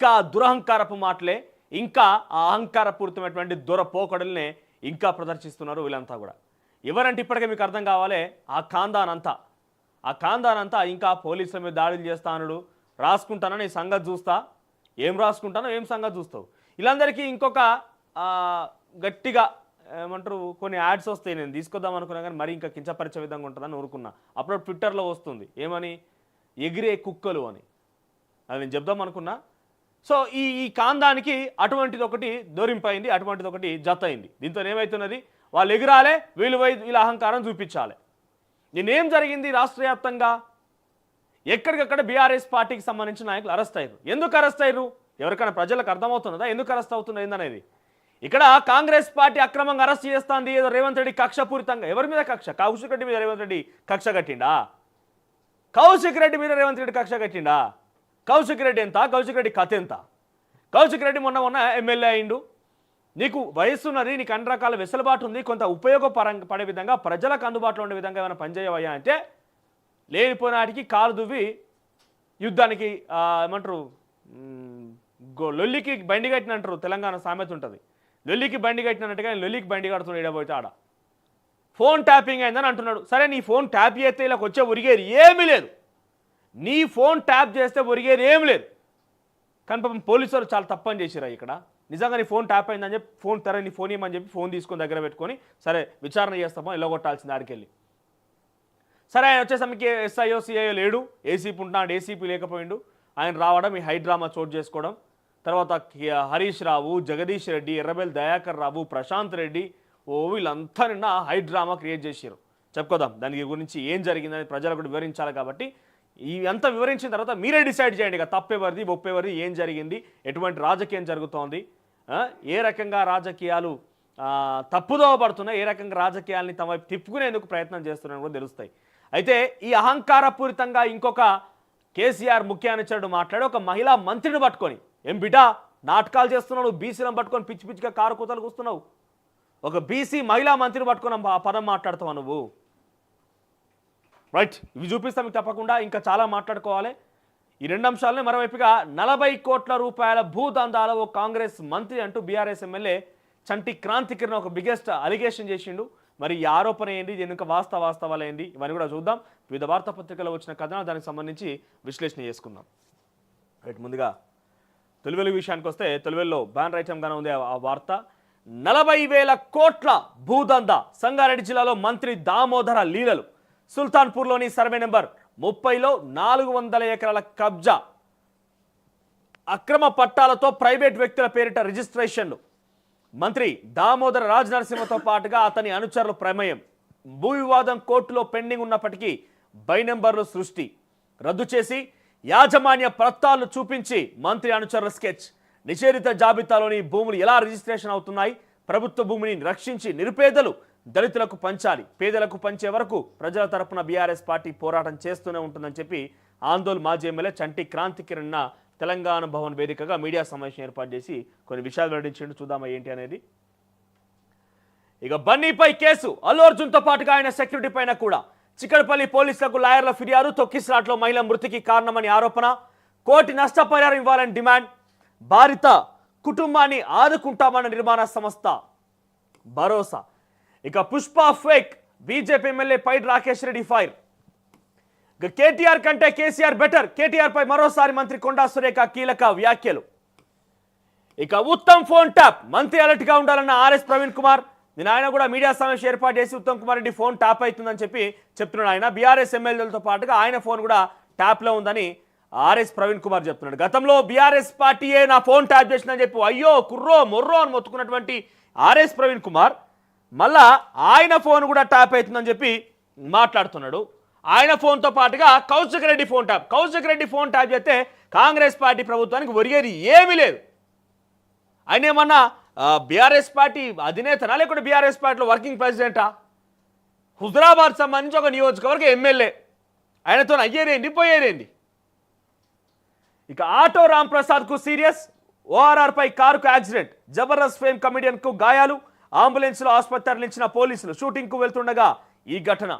ఇంకా దురహంకారపు మాటలే ఇంకా ఆ అహంకారపూరితమైనటువంటి దొరపోకడల్నే ఇంకా ప్రదర్శిస్తున్నారు వీళ్ళంతా కూడా. ఎవరంటే ఇప్పటికే మీకు అర్థం కావాలి ఆ ఖాందానంతా ఆ ఖాందానంతా ఇంకా పోలీసుల మీద దాడులు చేస్తానుడు రాసుకుంటానని సంగతి చూస్తా? ఏం రాసుకుంటానో ఏం సంగతి చూస్తావు? వీళ్ళందరికీ ఇంకొక గట్టిగా ఏమంటారు కొన్ని యాడ్స్ వస్తాయి నేను తీసుకొద్దాం అనుకున్నా కానీ మరి ఇంకా కించపరిచే విధంగా ఉంటుందని ఊరుకున్నా. అప్పుడు ట్విట్టర్లో వస్తుంది. ఏమని? ఎగిరే కుక్కలు అని. అది నేను చెప్దాం అనుకున్నా. సో ఈ ఈ కాందానికి అటువంటిది ఒకటి దొరింపైంది అటువంటిది ఒకటి జత అయింది దీంతో ఏమవుతున్నది వాళ్ళు ఎగిరాలే వీళ్ళు వీళ్ళ అహంకారం చూపించాలి. నేనేం జరిగింది రాష్ట్ర వ్యాప్తంగా ఎక్కడికక్కడ బీఆర్ఎస్ పార్టీకి సంబంధించిన నాయకులు అరెస్ట్ అయ్యారు ఎందుకు అరెస్ట్ అయ్యారు ఎవరికైనా ప్రజలకు అర్థమవుతున్నదా? ఎందుకు అరెస్ట్ అవుతున్నది ఏందనేది? ఇక్కడ కాంగ్రెస్ పార్టీ అక్రమంగా అరెస్ట్ చేస్తాంది ఏదో రేవంత్ రెడ్డి కక్షపూరితంగా ఎవరి మీద కక్ష? కౌశిక్ రెడ్డి మీద రేవంత్ రెడ్డి కక్ష కట్టిండా? కౌశిక్ రెడ్డి మీద రేవంత్ రెడ్డి కక్ష కట్టిండా? కౌశిక్ రెడ్డి ఎంత? కౌశిక్ రెడ్డి కథ ఎంత? కౌశిక్ రెడ్డి మొన్న మొన్న ఎమ్మెల్యే అయిండు. నీకు వయస్సున్నది నీకు అన్ని రకాల వెసులుబాటు ఉంది కొంత ఉపయోగపరంగా పడే విధంగా ప్రజలకు అందుబాటులో ఉండే విధంగా ఏమైనా పనిచేయవయ్యా అంటే లేనిపోయినాటికి కాలు దువ్వి యుద్ధానికి ఏమంటారు లొల్లికి బండి కట్టిన అంటారు తెలంగాణ సామెత ఉంటుంది. లొల్లికి బండి కట్టినట్టుగా లొల్లికి బండి కడుతున్నాడు ఇడబోయితే ఆడ. ఫోన్ ట్యాపింగ్ అయిందని అంటున్నాడు. సరే నీ ఫోన్ ట్యాప్ చేస్తే ఇలా వచ్చే ఉరిగేది ఏమీ లేదు. నీ ఫోన్ ట్యాప్ చేస్తే ఒరిగేది ఏం లేదు. కానీ పాపం పోలీసులు చాలా తప్పని చేసిరా ఇక్కడ. నిజంగా నీ ఫోన్ ట్యాప్ అయిందని చెప్పి ఫోన్ తెర నీ ఫోన్ ఇవ్వమని చెప్పి ఫోన్ తీసుకొని దగ్గర పెట్టుకొని సరే విచారణ చేస్తామో? ఇలా కొట్టాల్సింది ఆడికెళ్ళి. సరే ఆయన వచ్చేసరికి ఎస్ఐఓ సిఐఓ లేడు. ఏసీపీ ఉంటున్నాడు. ఏసీపీ లేకపోయిండు. ఆయన రావడం ఈ హైడ్రామా చోటు చేసుకోవడం. తర్వాత హరీష్ రావు జగదీష్ రెడ్డి ఎర్రబెల్ దయాకర్ రావు ప్రశాంత్ రెడ్డి ఓ వీళ్ళంతా నిన్న హైడ్రామా క్రియేట్ చేశారు చెప్పుకోదాం. దాని గురించి ఏం జరిగిందని ప్రజలకు కూడా వివరించాలి కాబట్టి ఈ అంతా వివరించిన తర్వాత మీరే డిసైడ్ చేయండి ఇక తప్పెవరిది ఒప్పెవరిది ఏం జరిగింది ఎటువంటి రాజకీయం జరుగుతోంది ఏ రకంగా రాజకీయాలు తప్పుదోవ పడుతున్నాయి ఏ రకంగా రాజకీయాల్ని తమ వైపు తిప్పుకునేందుకు ప్రయత్నం చేస్తున్నాయని కూడా తెలుస్తాయి. అయితే ఈ అహంకారపూరితంగా ఇంకొక కేసీఆర్ ముఖ్య అనుచరుడు మాట్లాడి ఒక మహిళా మంత్రిని పట్టుకొని ఏం బిడ్డా నాటకాలు చేస్తున్నావు బీసీలను పట్టుకొని పిచ్చి పిచ్చిగా కారు కూతలు కూస్తున్నావు? ఒక బీసీ మహిళా మంత్రిని పట్టుకొని ఆ పదం మాట్లాడుతావు నువ్వు? రైట్ ఇవి చూపిస్తాం మీకు తప్పకుండా. ఇంకా చాలా మాట్లాడుకోవాలి. ఈ రెండు అంశాలనే మరోవైపుగా నలభై కోట్ల రూపాయల భూదందాల ఓ కాంగ్రెస్ మంత్రి అంటూ బీఆర్ఎస్ ఎమ్మెల్యే చంటి క్రాంతి కిరణ్ ఒక బిగ్గెస్ట్ అలిగేషన్ చేసిండు. మరి ఈ ఆరోపణ ఏంటి దీని యొక్క వాస్తవ వాస్తవాలు ఏంటి ఇవన్నీ కూడా చూద్దాం. వివిధ వార్తాపత్రికల్లో వచ్చిన కథనాలు దానికి సంబంధించి విశ్లేషణ చేసుకుందాం. రైట్ ముందుగా తొలివెలు విషయానికి వస్తే తొలివెల్లో బ్యాన్ రైటంగానే ఉంది ఆ- ఆ వార్త. నలభై వేల కోట్ల భూదంద సంగారెడ్డి జిల్లాలో మంత్రి దామోదర లీలలు. సుల్తాన్పూర్లోని సర్వే నెంబర్ ముప్పైలో నాలుగు వందల ఎకరాల కబ్జా. అక్రమ పట్టాలతో ప్రైవేట్ వ్యక్తుల పేరిట రిజిస్ట్రేషన్లు. మంత్రి దామోదర రాజ్ నరసింహతో పాటుగా అతని అనుచరుల ప్రమేయం. భూ వివాదం కోర్టులో పెండింగ్ ఉన్నప్పటికీ బై నెంబర్లు సృష్టి. రద్దు చేసి యాజమాన్య పత్రాలు చూపించి మంత్రి అనుచరుల స్కెచ్. నిషేధిత జాబితాలోని భూములు ఎలా రిజిస్ట్రేషన్ అవుతున్నాయి? ప్రభుత్వ భూమిని రక్షించి నిరుపేదలు దళితులకు పంచాలి పేదలకు పంచే వరకు ప్రజల తరపున బీఆర్ఎస్ పార్టీ పోరాటం చేస్తూనే ఉంటుందని చెప్పి ఆందోళన మాజీ ఎమ్మెల్యే చంటి క్రాంతి కిరణ్ తెలంగాణ భవన్ వేదికగా మీడియా సమావేశం ఏర్పాటు చేసి కొన్ని విషయాలు వెల్లడించండి. చూద్దామా ఏంటి అనేది? ఇక బన్నీపై కేసు అల్లు అర్జున్తో పాటుగా ఆయన సెక్యూరిటీ పైన కూడా. చిక్కడపల్లి పోలీసులకు లాయర్ల ఫిర్యాదు తొక్కిసలాట్లో మహిళ మృతికి కారణమని ఆరోపణ. కోటి నష్టపరిహారం ఇవ్వాలని డిమాండ్. బాధిత కుటుంబాన్ని ఆదుకుంటామన్న నిర్మాణ సంస్థ. భరోసా. ఇక Pushpa fake. BJP MLA Paidi Rakesh Reddy fire. ఇక కేటీఆర్ కంటే కేసీఆర్ బెటర్. కేటీఆర్ పై మరోసారి మంత్రి కొండా సురేఖ కీలక వ్యాఖ్యలు. ఇక ఉత్తమ్ ఫోన్ ట్యాప్. మంత్రి అలర్ట్గా ఉండాలన్న ఆర్ఎస్ ప్రవీణ్ కుమార్. నేను ఆయన కూడా మీడియా సమావేశం ఏర్పాటు చేసి ఉత్తమ్ కుమార్ రెడ్డి ఫోన్ ట్యాప్ అవుతుందని చెప్పి చెప్తున్నాడు ఆయన. బీఆర్ఎస్ ఎమ్మెల్యేలతో పాటుగా ఆయన ఫోన్ కూడా ట్యాప్లో ఉందని ఆర్ఎస్ ప్రవీణ్ కుమార్ చెప్తున్నాడు. గతంలో బీఆర్ఎస్ పార్టీయే నా ఫోన్ ట్యాప్ చేసిందని చెప్పి అయ్యో కుర్రో మొర్రో అని మొత్తుకున్నటువంటి ఆర్ఎస్ ప్రవీణ్ కుమార్ మళ్ళా ఆయన ఫోన్ కూడా ట్యాప్ అవుతుందని చెప్పి మాట్లాడుతున్నాడు. ఆయన ఫోన్తో పాటుగా Kaushik Reddy phone tap. Kaushik Reddy phone tap చేస్తే కాంగ్రెస్ పార్టీ ప్రభుత్వానికి ఒరిగేది ఏమీ లేదు. ఆయన ఏమన్నా బీఆర్ఎస్ పార్టీ అధినేతనా లేకుంటే బీఆర్ఎస్ పార్టీలో వర్కింగ్ ప్రెసిడెంటా? హుజరాబాద్ సంబంధించి ఒక నియోజకవర్గ ఎమ్మెల్యే. ఆయనతో అయ్యేదేంటి పోయేదేంటి ఇక ఆటో రామ్ ప్రసాద్కు సీరియస్ ఓఆర్ఆర్పై కారుకు యాక్సిడెంట్. జబర్దస్త్ ఫేమ్ కమెడియన్కు గాయాలు. అంబులెన్స్లో ఆసుపత్రి తరలించిన పోలీసులు షూటింగ్కు వెళ్తుండగా ఈ ఘటన.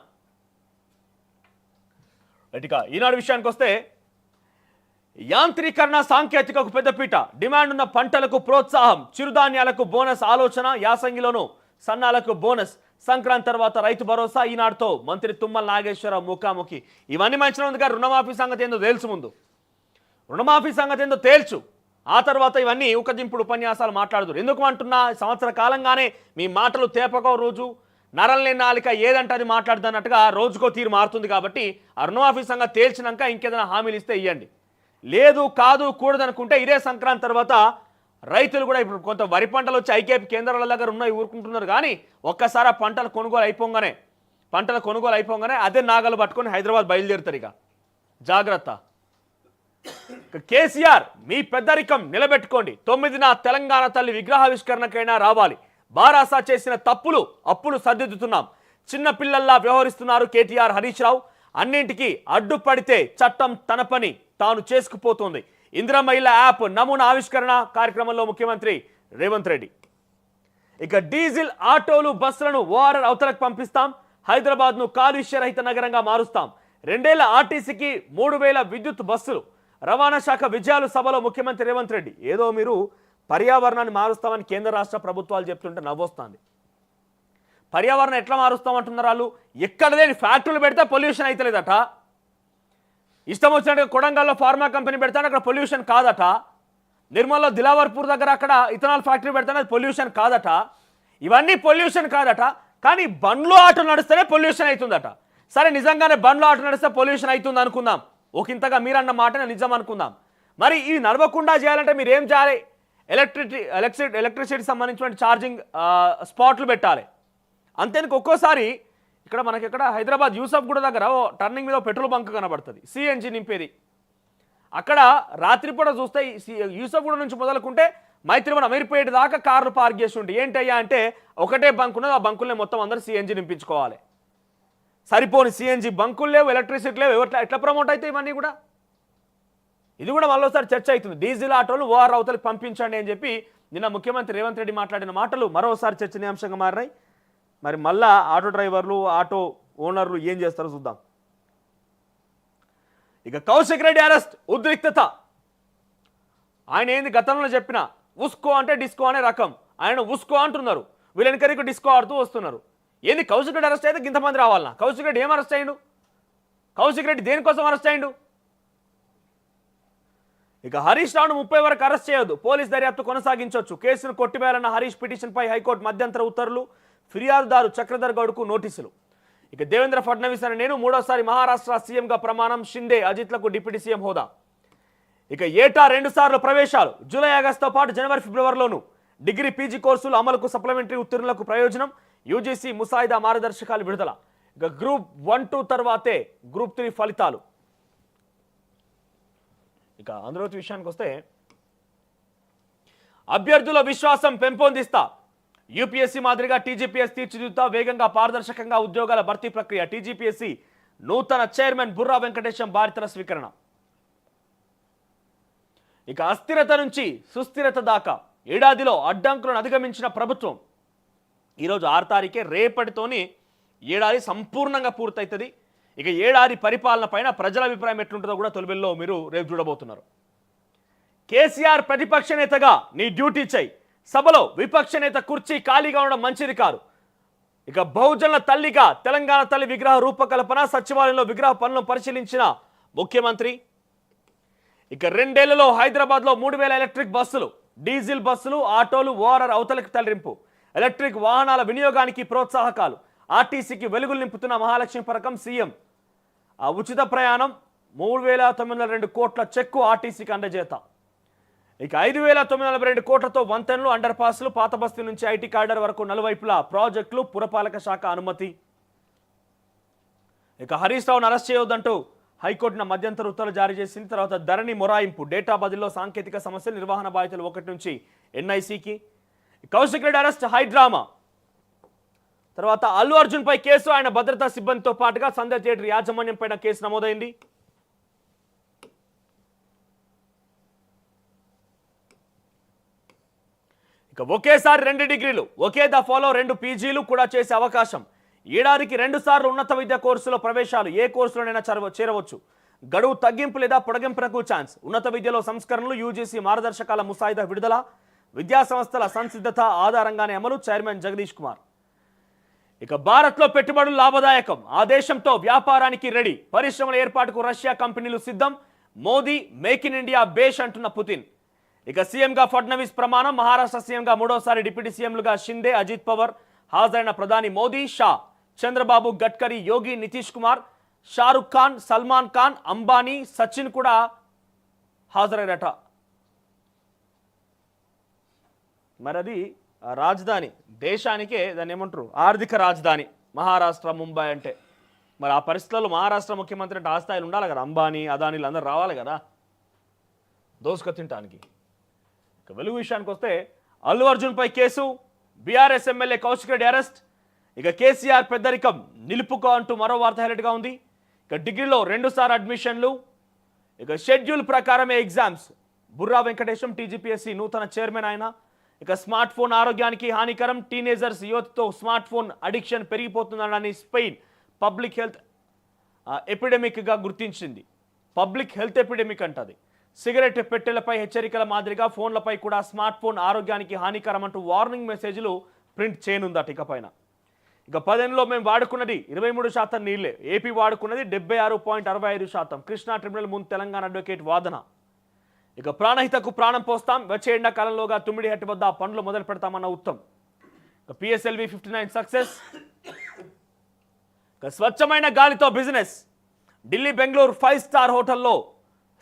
ఇక ఈనాడు విషయానికి వస్తే యాంత్రీకరణ సాంకేతికకు పెద్దపీట డిమాండ్ ఉన్న పంటలకు ప్రోత్సాహం చిరుధాన్యాలకు బోనస్ ఆలోచన యాసంగిలోను సన్నాలకు బోనస్. సంక్రాంతి తర్వాత రైతు భరోసా ఈనాడుతో మంత్రి తుమ్మల నాగేశ్వరరావు ముఖాముఖి. ఇవన్నీ మంచిగా ఉంది కానీ రుణమాఫీ సంగతి ఏందో తెలుసు ముందు. రుణమాఫీ సంగతి ఏందో తేల్చు. ఆ తర్వాత ఇవన్నీ ఊకజింపుడు ఉపన్యాసాలు మాట్లాడుతురు ఎందుకు అంటున్నా? సంవత్సర కాలంగానే మీ మాటలు తేపకో రోజు నరల్ని నాలిక ఏదంటే అది మాట్లాడుతున్నట్టుగా రోజుకో తీరు మారుతుంది కాబట్టి ఆ ఆఫీస్ సంగతి తేల్చినాక ఇంకేదైనా హామీలు ఇస్తే ఇవ్వండి లేదు కాదు కూడదనుకుంటే ఇదే సంక్రాంతి తర్వాత రైతులు కూడా ఇప్పుడు కొంత వరి పంటలు వచ్చి ఐకేపీ కేంద్రాల దగ్గర ఉన్నాయి ఊరుకుంటున్నారు. కానీ ఒక్కసారి ఆ పంటలు కొనుగోలు అయిపోగానే పంటల కొనుగోలు అయిపోగానే అదే నాగలు పట్టుకొని హైదరాబాద్ బయలుదేరుతారు ఇక. జాగ్రత్త. కేసీఆర్ మీ పెద్దరికం నిలబెట్టుకోండి. తొమ్మిదిన తెలంగాణ తల్లి విగ్రహావిష్కరణకైనా రావాలి. బారాసా చేసిన తప్పులు అప్పులు సర్దిద్దుతున్నాం. చిన్నపిల్లల్లా వ్యవహరిస్తున్నారు కేటీఆర్ హరీష్ రావు. అన్నింటికీ అడ్డుపడితే చట్టం తన పని తాను చేసుకుపోతుంది. ఇంద్రమహిళ యాప్ నమూనా ఆవిష్కరణ కార్యక్రమంలో ముఖ్యమంత్రి రేవంత్ రెడ్డి. ఇక డీజిల్ ఆటోలు బస్సులను ఓఆర్ఆర్ అవతలకు పంపిస్తాం. హైదరాబాద్ను కాలుష్యరహిత నగరంగా మారుస్తాం. రెండేళ్ళ ఆర్టీసీకి మూడు వేల విద్యుత్ బస్సులు. రవాణా శాఖ విజయాలు సభలో ముఖ్యమంత్రి రేవంత్ రెడ్డి. ఏదో మీరు పర్యావరణాన్ని మారుస్తామని కేంద్ర రాష్ట్ర ప్రభుత్వాలు చెప్తుంటే నవ్వొస్తుంది. పర్యావరణం ఎట్లా మారుస్తామంటున్నారు వాళ్ళు? ఎక్కడ లేని ఫ్యాక్టరీలు పెడితే పొల్యూషన్ అవుతలేదట ఇష్టం వచ్చినట్టుగా కొడంగల్లో ఫార్మా కంపెనీ పెడతాడు అక్కడ పొల్యూషన్ కాదట. నిర్మల్లో దిలావర్పూర్ దగ్గర అక్కడ ఇథనాల్ ఫ్యాక్టరీ పెడతాడు అది పొల్యూషన్ కాదట. ఇవన్నీ పొల్యూషన్ కాదట. కానీ బండ్లు ఆటో నడిస్తేనే పొల్యూషన్ అవుతుందట. సరే నిజంగానే బండ్లు ఆటో నడిస్తే పొల్యూషన్ అవుతుంది అనుకుందాం. ఒక ఇంతగా మీరన్న మాట నిజం అనుకుందాం. మరి ఇది నడవకుండా చేయాలంటే మీరు ఏం చేయాలి? ఎలక్ట్రిసిటీ ఎలక్ట్రిసిటీ ఎలక్ట్రిసిటీ సంబంధించిన ఛార్జింగ్ స్పాట్లు పెట్టాలి. అంతేందుకు ఒక్కోసారి ఇక్కడ మనకి ఇక్కడ హైదరాబాద్ యూసఫ్ గూడ దగ్గర ఓ టర్నింగ్ మీద పెట్రోల్ బంక్ కనబడుతుంది. సిఎన్జి నింపేది. అక్కడ రాత్రిపూట చూస్తే సి- యూసఫ్ గూడ నుంచి మొదలుకుంటే మైత్రివన్ అమీర్పేట దాకా కార్లు పార్క్ చేసి ఉంటే ఏంటయ్యా అంటే ఒకటే బంక్ ఉన్నది. ఆ బంకుల్ని మొత్తం అందరూ సిఎన్జి నింపించుకోవాలి. సరిపోని సిఎన్జి బంకులు లేవు ఎలక్ట్రిసిటీ లేవు ఎట్లా ఎట్లా ప్రమోట్ అవుతాయి ఇవన్నీ కూడా? ఇది కూడా మరోసారి చర్చ అవుతుంది. డీజిల్ ఆటోలు ఓఆర్ అవతలకి పంపించండి అని చెప్పి నిన్న ముఖ్యమంత్రి రేవంత్ రెడ్డి మాట్లాడిన మాటలు మరోసారి చర్చనీయాంశంగా మారినాయి మరి మళ్ళా ఆటో డ్రైవర్లు ఆటో ఓనర్లు ఏం చేస్తారో చూద్దాం. ఇక కౌశిక్ రెడ్డి అరెస్ట్ ఉద్రిక్తత. ఆయన ఏంది గతంలో చెప్పిన? ఉస్కో అంటే డిస్కో అనే రకం. ఆయన ఉస్కో అంటున్నారు. వీళ్ళని కరికి డిస్కో ఆడుతూ వస్తున్నారు. ఏంది కౌశిక్ రెడ్డి అరెస్ట్ అయితే ఇంతమంది రావాలన్నా కౌశిక్ రెడ్డి ఏం అరెస్ట్ అయ్యిండు? కౌశిక్ రెడ్డి దేనికోసం అరెస్ట్ అయ్యిండు? ఇక హరీష్ రావును ముప్పై వరకు అరెస్ట్ చేయొద్దు. పోలీస్ దర్యాప్తు కొనసాగించవచ్చు కేసును కొట్టివేయాలన్న హరీష్ పిటిషన్పై హైకోర్టు మధ్యంతర ఉత్తర్వులు ఫిర్యాదుదారు చక్రధర్ గౌడ్కు నోటీసులు. ఇక దేవేంద్ర ఫడ్నవీస్ అని నేను మూడోసారి మహారాష్ట్ర సీఎంగా ప్రమాణం షిండే అజిత్లకు డిప్యూటీ సీఎం హోదా. ఇక ఏటా రెండు సార్లు ప్రవేశాలు. జూలై ఆగస్టుతో పాటు జనవరి ఫిబ్రవరిలోను డిగ్రీ పీజీ కోర్సులు అమలుకు సప్లిమెంటరీ ఉత్తీర్ణులకు ప్రయోజనం. యూజీసీ ముసాయిదా మార్గదర్శకాలు విడుదల. ఇక గ్రూప్ వన్ టూ తర్వాతే గ్రూప్ త్రీ ఫలితాలు. ఇక అందులో విషయానికి వస్తే అభ్యర్థుల విశ్వాసం పెంపొందిస్తా. యూపీఎస్సీ మాదిరిగా టీజీపీఎస్ తీర్చిదిద్దుతా వేగంగా పారదర్శకంగా ఉద్యోగాల భర్తీ ప్రక్రియ. టీజీపీఎస్సీ నూతన చైర్మన్ బుర్రా వెంకటేశం బాధితుల స్వీకరణ. ఇక అస్థిరత నుంచి సుస్థిరత దాకా. ఏడాదిలో అడ్డంకులను అధిగమించిన ప్రభుత్వం. ఈరోజు ఆరు తారీఖే రేపటితోని ఏడాది సంపూర్ణంగా పూర్తవుతుంది ఇక ఏడాది పరిపాలన పైన ప్రజల అభిప్రాయం ఎట్లుంటుందో కూడా తొలిబెల్లో మీరు రేపు చూడబోతున్నారు. కేసీఆర్ ప్రతిపక్ష నేతగా నీ డ్యూటీ చేయి సభలో విపక్ష నేత కుర్చీ ఖాళీగా ఉండడం మంచిది కాదు. ఇక బహుజనుల తల్లిగా తెలంగాణ తల్లి విగ్రహ రూపకల్పన సచివాలయంలో విగ్రహ పనులను పరిశీలించిన ముఖ్యమంత్రి. ఇక రెండేళ్ళలో హైదరాబాద్లో మూడు వేల ఎలక్ట్రిక్ బస్సులు డీజిల్ బస్సులు ఆటోలు ఓఆర్ఆర్ అవతలకు తరలింపు. ఎలక్ట్రిక్ వాహనాల వినియోగానికి ప్రోత్సాహకాలు. ఆర్టీసీకి వెలుగులు నింపుతున్న మహాలక్ష్మి పథకం సీఎం. ఆ ఉచిత ప్రయాణం మూడు వేల తొమ్మిది వందల రెండు కోట్ల చెక్కు ఆర్టీసీకి అందజేత. ఇక ఐదు వేల తొమ్మిది నలభై రెండు కోట్లతో వంతెనలు అండర్ పాస్లు పాత బస్తీ నుంచి ఐటీ కార్డర్ వరకు నలువైపులా ప్రాజెక్టులు పురపాలక శాఖ అనుమతి. ఇక హరీష్ రావును అరెస్ట్ చేయొద్దంటూ హైకోర్టున మధ్యంతర ఉత్తర్వులు జారీ చేసింది. తర్వాత ధరణి మొరాయింపు. డేటా బదిలీలో సాంకేతిక సమస్యలు నిర్వహణ బాధ్యతలు ఒకటి నుంచి ఎన్ఐసికి. Kaushik Reddy arrest high drama తర్వాత అల్లు అర్జున్ పై కేసు ఆయన భద్రతా సిబ్బందితో పాటుగా సంధ్య థియేటర్ యాజమాన్యం పైన కేసు నమోదైంది. ఇక ఒకేసారి రెండు డిగ్రీలు ఒకే దఫాలో రెండు పీజీలు కూడా చేసే అవకాశం. ఏడాదికి రెండు సార్లు ఉన్నత విద్య కోర్సులో ప్రవేశాలు ఏ కోర్సులోనైనా చరవ చేరవచ్చు. గడువు తగ్గింపు లేదా పొడగింపునకు ఛాన్స్. ఉన్నత విద్యలో సంస్కరణలు యూజీసీ మార్గదర్శకాల ముసాయిదా విడుదల. విద్యా సంస్థల సంసిద్ధత ఆధారంగానే అమలు చైర్మన్ జగదీష్ కుమార్. ఇక భారత్లో పెట్టుబడులు లాభదాయకం. ఆ దేశంతో వ్యాపారానికి రెడీ. పరిశ్రమల ఏర్పాటుకు రష్యా కంపెనీలు సిద్ధం. మోదీ మేక్ ఇన్ ఇండియా బేష్ అంటున్న పుతిన్. ఇక సీఎంగా ఫడ్నవీస్ ప్రమాణం. మహారాష్ట్ర సీఎంగా మూడోసారి డిప్యూటీ సీఎంలుగా షిందే అజిత్ పవర్ హాజరైన ప్రధాని మోదీ షా. చంద్రబాబు గడ్కరీ యోగి నితీష్ కుమార్ షారుఖ్ ఖాన్ సల్మాన్ ఖాన్ అంబానీ సచిన్ కూడా హాజరయ్యారట మరి అది రాజధాని. దేశానికే దాన్ని ఏమంటారు? ఆర్థిక రాజధాని. మహారాష్ట్ర ముంబై అంటే. మరి ఆ పరిస్థితుల్లో మహారాష్ట్ర ముఖ్యమంత్రి అంటే ఆ స్థాయిలో ఉండాలి కదా. అంబానీ అదానీలు అందరూ రావాలి కదా. దోసుక తింటానికి. ఇక వెలుగు విషయానికి వస్తే అల్లు అర్జున్పై case. BRS MLA Kaushik Reddy arrest. ఇక కేసీఆర్ పెద్దరికం. నిలుపుకో అంటూ మరో వార్త హైలైట్గా ఉంది. ఇక డిగ్రీలో రెండుసార్లు అడ్మిషన్లు. ఇక షెడ్యూల్ ప్రకారమే ఎగ్జామ్స్. బుర్రా వెంకటేశం టీజీపీఎస్సీ నూతన చైర్మన్ ఆయన. ఇక స్మార్ట్ ఫోన్ ఆరోగ్యానికి హానికరం. టీనేజర్స్ యువతతో స్మార్ట్ ఫోన్ అడిక్షన్ పెరిగిపోతుందని స్పెయిన్ పబ్లిక్ హెల్త్ ఎపిడెమిక్గా గుర్తించింది. పబ్లిక్ హెల్త్ ఎపిడెమిక్ అంటది. సిగరెట్ పెట్టెలపై హెచ్చరికల మాదిరిగా ఫోన్లపై కూడా స్మార్ట్ ఫోన్ ఆరోగ్యానికి హానికరం అంటూ వార్నింగ్ మెసేజ్లు ప్రింట్ చేయనుందట ఇకపైన ఇక పదేళ్ళలో మేము వాడుకున్నది ఇరవై మూడు శాతం నీళ్ళే. ఏపీ వాడుకున్నది డెబ్బై ఆరు పాయింట్ అరవై ఐదు శాతం. కృష్ణా ట్రిబ్యునల్ ముందు తెలంగాణ అడ్వకేట్ వాదన. ఇక ప్రాణహితకు ప్రాణం పోస్తాం. వచ్చే ఎండాకాలంలోగా తుమ్మిడి హట్టి వద్ద పనులు మొదలు పెడతామన్న ఉత్తమ్. ఇక పిఎస్ఎల్వి ఫిఫ్టీ నైన్ సక్సెస్ ఇక స్వచ్ఛమైన గాలితో business Delhi Bengaluru five star హోటల్లో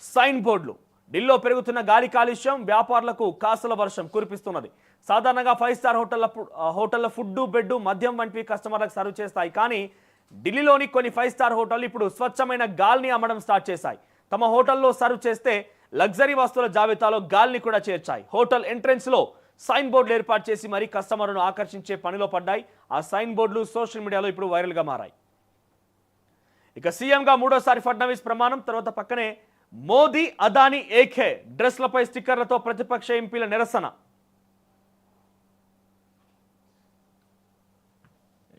సైన్ బోర్డులు ఢిల్లీలో పెరుగుతున్న గాలి కాలుష్యం వ్యాపారులకు కాసుల వర్షం కురిపిస్తున్నది. సాధారణంగా ఫైవ్ స్టార్ హోటళ్ళ హోటళ్ళ ఫుడ్ బెడ్ మద్యం వంటివి కస్టమర్లకు సర్వ్ చేస్తాయి. కానీ ఢిల్లీలోని కొన్ని ఫైవ్ స్టార్ హోటళ్ళు ఇప్పుడు స్వచ్ఛమైన గాలిని అమ్మడం స్టార్ట్ చేశాయి. తమ హోటల్లో సర్వ్ చేస్తే లగ్జరీ వస్తువుల జాబితాలో గాలిని కూడా చేర్చాయి. హోటల్ ఎంట్రెన్స్లో సైన్ బోర్డులు ఏర్పాటు చేసి మరీ కస్టమర్లను ఆకర్షించే పనిలో పడ్డాయి. ఆ సైన్ బోర్డులు సోషల్ మీడియాలో ఇప్పుడు వైరల్గా మారాయి. ఇక సీఎంగా మూడోసారి ఫడ్నవీస్ ప్రమాణం తర్వాత పక్కనే మోదీ అదానీ ఏకే డ్రెస్లపై స్టిక్కర్లతో ప్రతిపక్ష ఎంపీల నిరసన.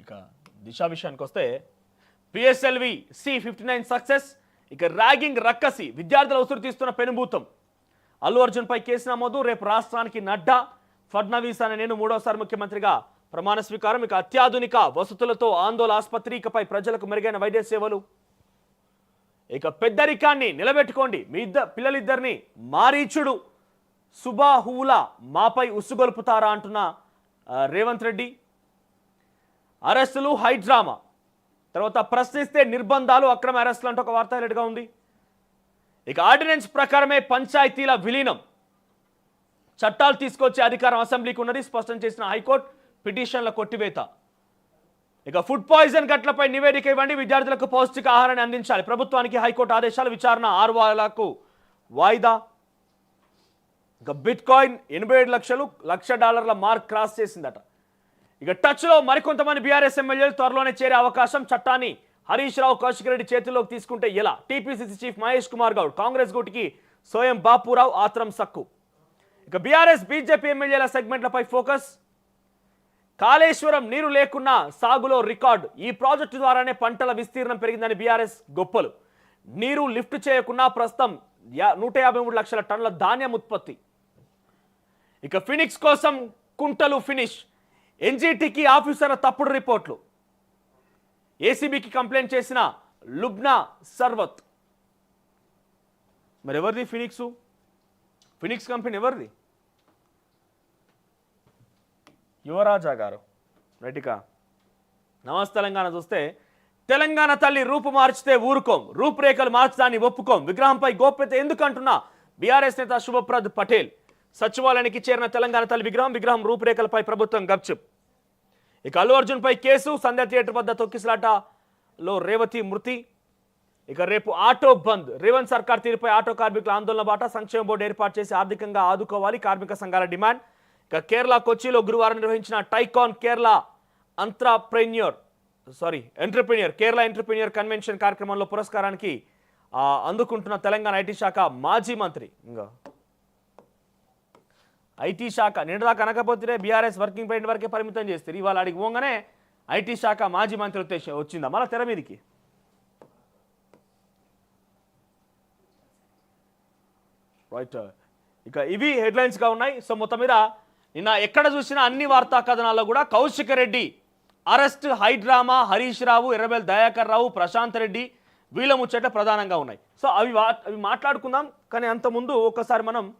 ఇక దిశా విషయానికి వస్తే PSLV C fifty nine success ఇక ర్యాగింగ్ రక్కసి విద్యార్థుల ఉసురు తీస్తున్న పెనుభూతం. అల్లు అర్జున్పై కేసు నమోదు రేపు రాష్ట్రానికి నడ్డా. ఫడ్నవీస్ అనే నేను మూడోసారి ముఖ్యమంత్రిగా. ప్రమాణ స్వీకారం ఇక అత్యాధునిక వసతులతో ఆందోళన ఆసుపత్రి ఇకపై ప్రజలకు మెరుగైన వైద్య సేవలు. ఇక పెద్దరికాన్ని నిలబెట్టుకోండి మీ ఇద్దరు పిల్లలిద్దరిని మారీచుడు. సుబాహువుల మాపై ఉసుగొల్పుతారా అంటున్న రేవంత్ రెడ్డి. అరెస్టులు హై డ్రామా తర్వాత ప్రశ్నిస్తే నిర్బంధాలు అక్రమ అరెస్టులు అంటే ఒక వార్త హైలైట్గా ఉంది. ఇక ఆర్డినెన్స్ ప్రకారమే పంచాయతీల విలీనం. చట్టాలు తీసుకొచ్చే అధికారం అసెంబ్లీకి ఉన్నది స్పష్టం చేసిన హైకోర్టు పిటిషన్ల కొట్టివేత. ఇక ఫుడ్ పాయిజన్ ఘటనపై నివేదిక ఇవ్వండి విద్యార్థులకు పౌష్టిక ఆహారాన్ని అందించాలి. ప్రభుత్వానికి హైకోర్టు ఆదేశాలు విచారణ ఆరు వారాలకు వాయిదా. ఇక బిట్ కాయిన్ ఎనభై ఏడు లక్షలు లక్ష డాలర్ల మార్క్ క్రాస్ చేసిందట. ఇక టచ్లో మరికొంతమంది బీఆర్ఎస్ ఎమ్మెల్యేలు త్వరలోనే చేరే అవకాశం చట్టాన్ని హరీష్ రావు కౌశిక్ రెడ్డి చేతుల్లోకి తీసుకుంటే ఎలా? టీపీసీసీ చీఫ్ మహేష్ కుమార్ గౌడ్ కాంగ్రెస్ గూటికి సోయం బాపురావు ఆత్రం సక్కు. ఇక బీఆర్ఎస్ బీజేపీ ఎమ్మెల్యేల సెగ్మెంట్లపై ఫోకస్. కాళేశ్వరం నీరు లేకున్నా సాగులో రికార్డు. ఈ ప్రాజెక్టు ద్వారానే పంటల విస్తీర్ణం పెరిగిందని బీఆర్ఎస్ గొప్పలు. నీరు లిఫ్ట్ చేయకున్నా ప్రస్తుతం యా- నూట యాభై మూడు లక్షల టన్నుల ధాన్యం ఉత్పత్తి. ఇక ఫినిక్స్ కోసం కుంటలు ఫినిష్ ఎన్జీటీకి ఆఫీసర్ల తప్పుడు రిపోర్ట్లు. ఏసీబీకి కంప్లైంట్ చేసిన లుబ్నా సర్వత్. మరి ఎవరిది ఫినిక్స్? ఫినిక్స్ కంపెనీ ఎవరిది? యువరాజా గారు రైటికా నమస్తే తెలంగాణ చూస్తే తెలంగాణ తల్లి రూపు మార్చితే ఊరుకోం రూపురేఖలు మార్చడాన్ని ఒప్పుకోం విగ్రహంపై గోప్యత ఎందుకంటున్నా బీఆర్ఎస్ నేత శుభప్రద్ పటేల్. సచివాలయానికి చేరిన తెలంగాణ తల్లి విగ్రహం విగ్రహం రూపురేఖలపై ప్రభుత్వం గప్చుప్. ఇక అల్లు అర్జున్పై కేసు సంధ్య థియేటర్ వద్ద తొక్కిసలాటలో రేవతి మృతి. ఇక రేపు ఆటో బంద్. రేవంత్ సర్కార్ తీరుపై ఆటో కార్మికుల ఆందోళన బాట సంక్షేమ బోర్డు ఏర్పాటు చేసి ఆర్థికంగా ఆదుకోవాలి కార్మిక సంఘాల డిమాండ్. ఇక కేరళ కొచ్చిలో గురువారం నిర్వహించిన TiEcon Kerala entrepreneur sorry entrepreneur Kerala entrepreneur convention కార్యక్రమంలో పురస్కారానికి అందుకుంటున్న తెలంగాణ ఐటీ శాఖ మాజీ మంత్రి. ఇంకా ఐటీ శాఖ నిన్నదాకా అనకపోతే బీఆర్ఎస్ వర్కింగ్ పాయింట్ వరకే పరిమితం చేస్తారు. ఇవాళ అడిగి పోగానే ఐటీ శాఖ మాజీ మంత్రి ఉద్దేశం వచ్చిందా? మళ్ళీ తెర మీదకి. రైట్ ఇక ఇవి హెడ్లైన్స్గా ఉన్నాయి. సో మొత్తం మీద నిన్న ఎక్కడ చూసినా అన్ని వార్తా కథనాల్లో కూడా Kaushik Reddy arrest high drama Harish Rao Errabelli Dayakar Rao Prashanth Reddy వీళ్ళ ముచ్చట ప్రధానంగా ఉన్నాయి. సో అవి వా- అవి మాట్లాడుకుందాం. కానీ అంతకుముందు ముందు ఒకసారి మనం